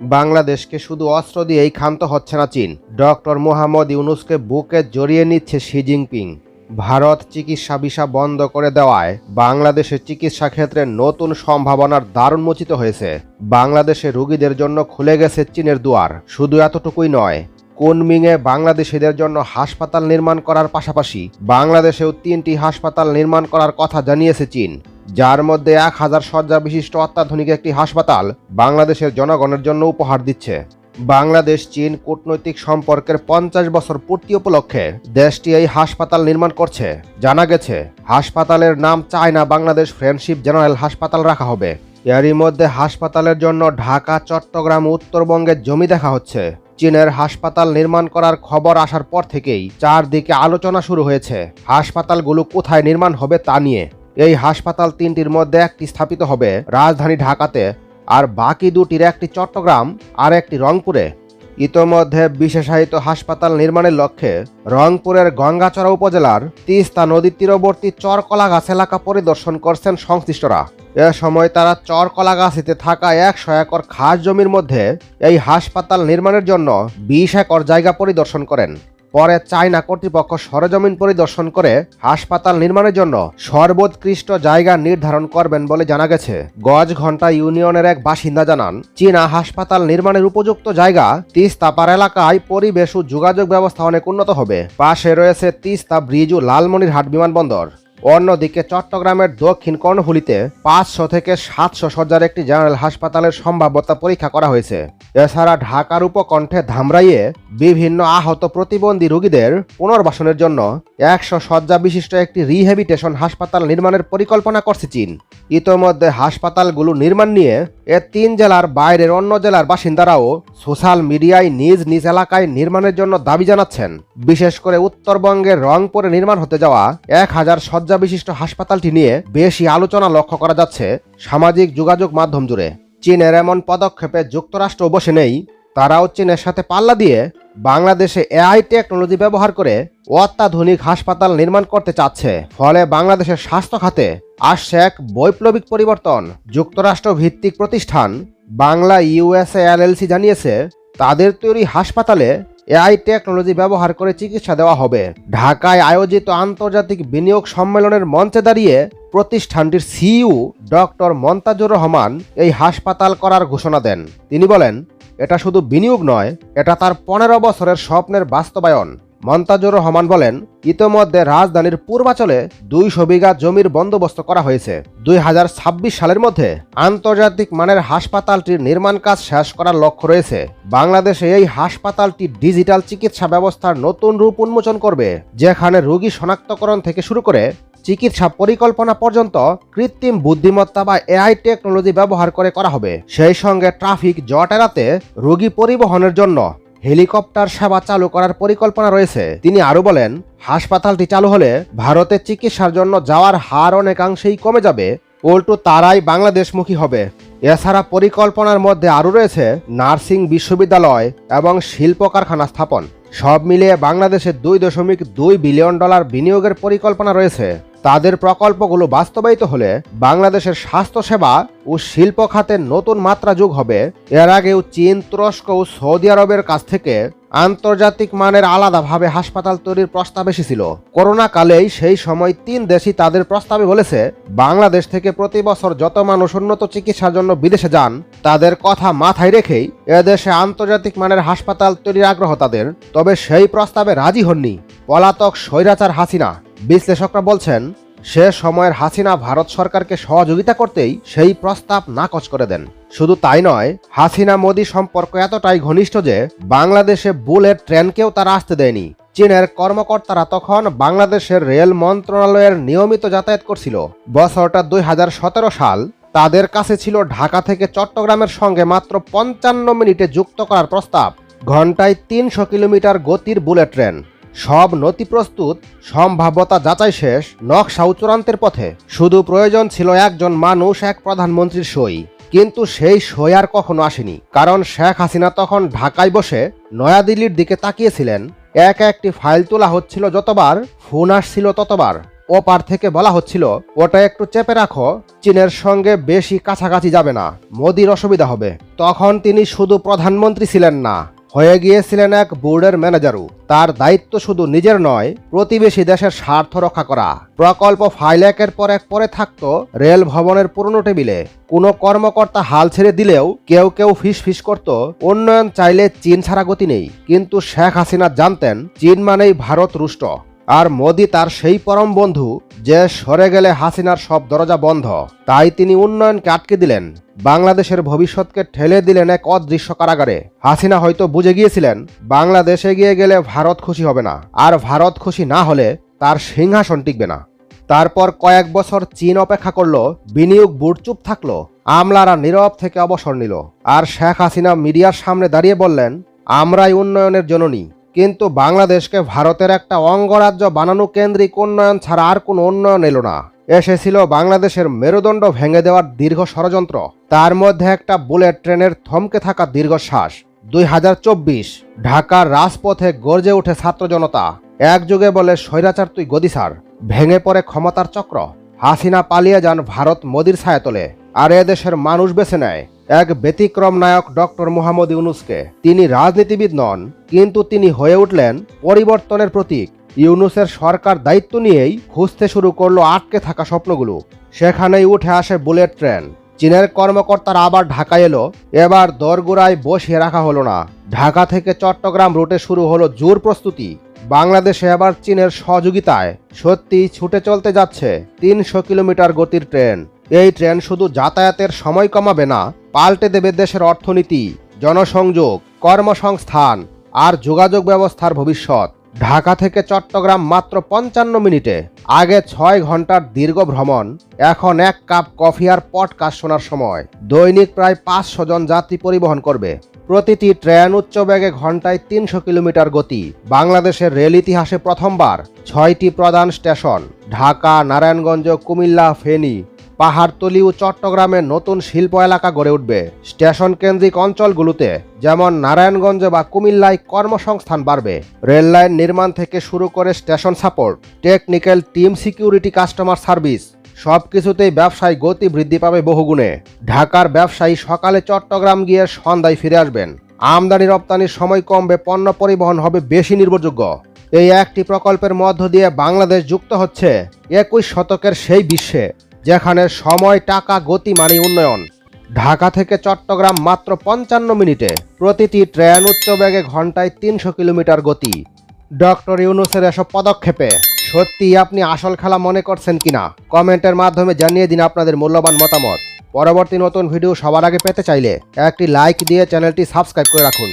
বাংলাদেশকে শুধু অস্ত্র দিয়েই ক্ষান্ত হচ্ছে না চীন। ডক্টর মোহাম্মদ ইউনুসকে বুকে জড়িয়ে নিচ্ছে শি জিনপিং। ভারত চিকিৎসা ভিসা বন্ধ করে দেওয়ায় বাংলাদেশের চিকিৎসা ক্ষেত্রে নতুন সম্ভাবনার দারুণ মোচিত হয়েছে। বাংলাদেশে রোগীদের জন্য খুলে গেছে চীনের দুয়ার। শুধু এতটুকুই নয়, কুনমিংয়ে বাংলাদেশিদের জন্য হাসপাতাল নির্মাণ করার পাশাপাশি বাংলাদেশেও তিনটি হাসপাতাল নির্মাণ করার কথা জানিয়েছে চীন। যার মধ্যে এক হাজার শয্যা বিশিষ্ট অত্যাধুনিক একটি হাসপাতাল বাংলাদেশের জনগণের জন্য উপহার দিচ্ছে। বাংলাদেশ, চীন কূটনৈতিক সম্পর্কের পঞ্চাশ বছর পূর্তি উপলক্ষে দেশটি এই হাসপাতাল নির্মাণ করছে। জানা গেছে, হাসপাতালের নাম চায়না বাংলাদেশ ফ্রেন্ডশিপ জেনারেল হাসপাতাল রাখা হবে। এরই মধ্যে হাসপাতালের জন্য ঢাকা, চট্টগ্রাম উত্তরবঙ্গের জমি দেখা হচ্ছে। চীনের হাসপাতাল নির্মাণ করার খবর আসার পর থেকেই চারদিকে আলোচনা শুরু হয়েছে। হাসপাতালগুলো কোথায় নির্মাণ হবে তা নিয়ে। এই হাসপাতাল তিনটির মধ্যে একটি স্থাপিত হবে রাজধানী ঢাকাতে, আর বাকি দুটির একটি চট্টগ্রাম আর একটি রংপুরে। ইতোমধ্যে বিশেষায়িত হাসপাতাল নির্মাণের লক্ষ্যে রংপুরের গঙ্গাচড়া উপজেলার তিস্তা নদীর তীরবর্তী চরকলাগাছ এলাকা পরিদর্শন করছেন সংশ্লিষ্টরা। এ সময় তারা চরকলাগাছিতে থাকা একশো একর খাস জমির মধ্যে এই হাসপাতাল নির্মাণের জন্য বিশ একর জায়গা পরিদর্শন করেন। পরে চায়না কর্তৃপক্ষ সরজমিন পরিদর্শন করে হাসপাতাল নির্মাণের জন্য সর্বোৎকৃষ্ট জায়গা নির্ধারণ করবেন বলে জানা গেছে। গজ ঘণ্টা ইউনিয়নের এক বাসিন্দা জানান, চীনা হাসপাতাল নির্মাণের উপযুক্ত জায়গা তিস্তাপার এলাকায় পরিবেশ ও যোগাযোগ ব্যবস্থা অনেক উন্নত হবে। পাশে রয়েছে তিস্তা ব্রিজ ও লালমনিরহাট বিমানবন্দর। অন্যদিকে চট্টগ্রামের দক্ষিণ কর্ণফুলিতে পাঁচশো থেকে সাতশো সজ্জার একটি জেনারেল হাসপাতালের সম্ভাব্যতা পরীক্ষা করা হয়েছে। এছাড়া ঢাকার উপকণ্ঠে ধামরাইয়ে বিভিন্ন আহত প্রতিবন্ধী রোগীদের পুনর্বাসনের জন্য একশো শয্যা বিশিষ্ট একটি রিহ্যাবিটেশন হাসপাতাল নির্মাণের পরিকল্পনা করছে চীন। ইতোমধ্যে হাসপাতালগুলো নির্মাণ নিয়ে এ তিন জেলার বাইরের অন্য জেলার বাসিন্দারাও সোশ্যাল মিডিয়ায় নিজ নিজ এলাকায় নির্মাণের জন্য দাবি জানাচ্ছেন। বিশেষ করে উত্তরবঙ্গের রংপুরে নির্মাণ হতে যাওয়া এক হাজার শয্যা বিশিষ্ট হাসপাতালটি নিয়ে বেশি আলোচনা লক্ষ্য করা যাচ্ছে সামাজিক যোগাযোগ মাধ্যম জুড়ে। চীনের এমন পদক্ষেপে যুক্তরাষ্ট্র বসে নেই, তারাও চীনের সাথে পাল্লা দিয়ে বাংলাদেশে এআই টেকনোলজি ব্যবহার করে অত্যাধুনিক হাসপাতাল নির্মাণ করতে চাচ্ছে। ফলে বাংলাদেশের স্বাস্থ্য খাতে আসছে এক বৈপ্লবিক পরিবর্তন। যুক্তরাষ্ট্র ভিত্তিক প্রতিষ্ঠান বাংলা ইউএসএ এলএলসি জানিয়েছে, তাদের তৈরি হাসপাতালে এআই টেকনোলজি ব্যবহার করে চিকিৎসা দেওয়া হবে। ঢাকায় আয়োজিত আন্তর্জাতিক বিনিয়োগ সম্মেলনের মঞ্চে দাঁড়িয়ে প্রতিষ্ঠানটির সিইও ডক্টর মন্তাজুর রহমান এই হাসপাতাল করার ঘোষণা দেন। তিনি বলেন, এটা শুধু বিনিয়োগ নয়, এটা তার পনেরো বছরের স্বপ্নের বাস্তবায়ন। মন্তাজুর রহমান বলেন, ইতোমধ্যে রাজধানীর পূর্বাচলে দুইশো বিঘা জমির বন্দোবস্ত করা হয়েছে। দুই হাজার ছাব্বিশ সালের মধ্যে আন্তর্জাতিক মানের হাসপাতালটির নির্মাণ কাজ শেষ করার লক্ষ্য রয়েছে। বাংলাদেশে এই হাসপাতালটি ডিজিটাল চিকিৎসা ব্যবস্থার নতুন রূপ উন্মোচন করবে, যেখানে রোগী শনাক্তকরণ থেকে শুরু করে চিকিৎসা পরিকল্পনা পর্যন্ত কৃত্রিম বুদ্ধিমত্তা বা এআই টেকনোলজি ব্যবহার করে করা হবে। সেই সঙ্গে ট্রাফিক জট এড়াতে রোগী পরিবহনের জন্য হেলিকপ্টার সেবা চালু করার পরিকল্পনা রয়েছে। তিনি আরও বলেন, হাসপাতালটি চালু হলে ভারতে চিকিৎসার জন্য যাওয়ার হার অনেকাংশেই কমে যাবে। উল্টো তারাই বাংলাদেশমুখী হবে। এছাড়া পরিকল্পনার মধ্যে আরও রয়েছে নার্সিং বিশ্ববিদ্যালয় এবং শিল্প কারখানা স্থাপন। সব মিলিয়ে বাংলাদেশে দুই দশমিক দুই বিলিয়ন ডলার বিনিয়োগের পরিকল্পনা রয়েছে। তাদের প্রকল্পগুলো বাস্তবায়িত হলে বাংলাদেশের স্বাস্থ্যসেবা ও শিল্প খাতে নতুন মাত্রা যোগ হবে। এর আগেও চীন, তুরস্ক ও সৌদি আরবের কাছ থেকে আন্তর্জাতিক মানের আলাদাভাবে হাসপাতাল তৈরির প্রস্তাব এসেছিল। করোনা কালেই সেই সময় তিন দেশই তাদের প্রস্তাবে বলেছে, বাংলাদেশ থেকে প্রতি বছর যত মানুষ উন্নত চিকিৎসার জন্য বিদেশে যান, তাদের কথা মাথায় রেখেই এদেশে আন্তর্জাতিক মানের হাসপাতাল তৈরির আগ্রহ তাদের। তবে সেই প্রস্তাবে রাজি হননি। পলাতক স্বৈরাচার হাসিনা। বিশ্লেষকরা বলছেন, সে সময়ের হাসিনা ভারত সরকারকে সহযোগিতা করতেই সেই প্রস্তাব নাকচ করে দেন। শুধু তাই নয়, হাসিনা মোদী সম্পর্ক এতটাই ঘনিষ্ঠ যে বাংলাদেশে বুলেট ট্রেনকেও তারা আসতে দেয়নি। চীনের কর্মকর্তারা তখন বাংলাদেশের রেল মন্ত্রণালয়ের নিয়মিত যাতায়াত করছিল। বছরটা দুই হাজার সতেরো সাল তাদের কাছে ছিল ঢাকা থেকে চট্টগ্রামের সঙ্গে মাত্র পঞ্চান্ন মিনিটে যুক্ত করার প্রস্তাব। ঘন্টায় তিনশো কিলোমিটার গতির বুলেট ট্রেন। সব নথি প্রস্তুত, সম্ভাব্যতা যাচাই শেষ, নকশা চূড়ান্তের পথে। শুধু প্রয়োজন ছিল একজন মানুষ, এক প্রধানমন্ত্রীর সই। কিন্তু সেই সই আর কখনো আসেনি। কারণ শেখ হাসিনা তখন ঢাকায় বসে নয়াদিল্লির দিকে তাকিয়েছিলেন। এক একটি ফাইল তোলা হচ্ছিল যতবার, ফোন আসছিল ততবার। ওপার থেকে বলা হচ্ছিল, ওটা একটু চেপে রাখো, চীনের সঙ্গে বেশি কাছাকাছি যাবে না, মোদির অসুবিধা হবে। তখন তিনি শুধু প্রধানমন্ত্রী ছিলেন না হয়ে গিয়েছিলেন এক বোর্ডের ম্যানেজারও। তার দায়িত্ব শুধু নিজের নয়, প্রতিবেশী দেশের স্বার্থ রক্ষা করা। প্রকল্প ফাইল একের পর এক পরে থাকত রেল ভবনের পুরনো টেবিলে। কোনো কর্মকর্তা হাল ছেড়ে দিলেও কেউ কেউ ফিস ফিস করত, উন্নয়ন চাইলে চীন ছাড়া গতি নেই। কিন্তু শেখ হাসিনা জানতেন, চীন মানেই ভারত রুষ্ট। আর মোদি তার সেই পরম বন্ধু যে সরে গেলে হাসিনার সব দরজা বন্ধ। তাই তিনি উন্নয়নকে আটকে দিলেন। বাংলাদেশের ভবিষ্যৎকে ঠেলে দিলেন এক অদৃশ্য কারাগারে। হাসিনা হয়তো বুঝে গিয়েছিলেন, বাংলাদেশে গিয়ে গেলে ভারত খুশি হবে না। আর ভারত খুশি না হলে তার সিংহাসন টিকবে না। তারপর কয়েক বছর চীন অপেক্ষা করল, বিনিয়োগ বোর্ড চুপ থাকল, আমলারা নীরব থেকে অবসর নিল। আর শেখ হাসিনা মিডিয়ার সামনে দাঁড়িয়ে বললেন, আমরাই উন্নয়নের জননী। কিন্তু বাংলাদেশকে ভারতের একটা অঙ্গরাজ্য বানানো কেন্দ্রিক উন্নয়ন ছাড়া আর কোনো উন্নয়ন এলো না। এসেছিল বাংলাদেশের মেরুদণ্ড ভেঙে দেওয়ার দীর্ঘ ষড়যন্ত্র। তার মধ্যে একটা বুলেট ট্রেনের থমকে থাকা দীর্ঘশ্বাস দুই হাজার চব্বিশ, ঢাকার রাজপথে গর্জে ওঠে ছাত্র জনতা। একযোগে বলে স্বৈরাচার তুই গদিসার ভেঙে পড়ে ক্ষমতার চক্র। হাসিনা পালিয়ে যান ভারত মোদির ছায়াতলে। আর এদেশের মানুষ বেছে নেয়। এক ব্যতিক্রম নায়ক ডক্টর মোহাম্মদ ইউনুসকে। তিনি রাজনীতিবিদ নন, কিন্তু তিনি হয়ে উঠলেন পরিবর্তনের প্রতীক। ইউনুসের সরকার দায়িত্ব নিয়েই খুঁজতে শুরু করল আটকে থাকা স্বপ্নগুলো। সেখানেই উঠে আসে বুলেট ট্রেন। চীনের কর্মকর্তারা আবার ঢাকা এলো। এবার দরগুড়ায় বসিয়ে রাখা হলো না। ঢাকা থেকে চট্টগ্রাম রুটে শুরু হলো জোর প্রস্তুতি। বাংলাদেশে এবার চীনের সহযোগিতায় সত্যি ছুটে চলতে যাচ্ছে তিনশো কিলোমিটার গতির ট্রেন। এই ট্রেন শুধু যাতায়াতের সময় কমাবে না, পাল্টে দেবে দেশের অর্থনীতি, জনসংযোগ, কর্মসংস্থান আর যোগাযোগ ব্যবস্থার ভবিষ্যৎ। ঢাকা থেকে চট্টগ্রাম মাত্র পঞ্চান্ন মিনিটে। আগে ছয় ঘণ্টার দীর্ঘ ভ্রমণ, এখন এক কাপ কফি আর পডকাস্ট শোনার সময়। দৈনিক প্রায় পাঁচশো জন যাত্রী পরিবহন করবে। প্রতিটি ট্রেন উচ্চ বেগে ঘন্টায় তিনশো কিলোমিটার গতি। বাংলাদেশের রেল ইতিহাসে প্রথমবার ছয়টি প্রধান স্টেশন, ঢাকা, নারায়ণগঞ্জ, কুমিল্লা, ফেনী পাহাড়তলি ও চট্টগ্রামে নতুন শিল্প এলাকা গড়ে উঠবে। স্টেশন কেন্দ্রিক অঞ্চলগুলোতে যেমন নারায়ণগঞ্জ বা কুমিল্লায় কর্মসংস্থান বাড়বে। রেল লাইন নির্মাণ থেকে শুরু করে station support, technical team security customer service সব কিছুতেই ব্যবসায় গতি বৃদ্ধি পাবে বহুগুণে। ঢাকার ব্যবসায়ী সকালে চট্টগ্রাম গিয়ে সন্ধ্যায় ফিরে আসবেন। আমদানি রপ্তানির সময় কমবে, পণ্য পরিবহন হবে বেশি নির্ভরযোগ্য। এই একটি প্রকল্পের মধ্য দিয়ে বাংলাদেশ যুক্ত হচ্ছে একুশ শতকের সেই বিশ্বে। যেখানে সময়, টাকা, গতি মানে উন্নয়ন। ঢাকা থেকে চট্টগ্রাম মাত্র পঞ্চান্ন মিনিটে। প্রতিটি ট্রেন উচ্চ বেগে ঘন্টায় তিনশো কিলোমিটার গতি। ডক্টর ইউনুসের এসব পদক্ষেপে সত্যি আপনি আসল খেলা মনে করছেন কিনা? কমেন্টের মাধ্যমে জানিয়ে দিন আপনাদের মূল্যবান মতামত। পরবর্তী নতুন ভিডিও সবার আগে পেতে চাইলে একটি লাইক দিয়ে চ্যানেলটি সাবস্ক্রাইব করে রাখুন।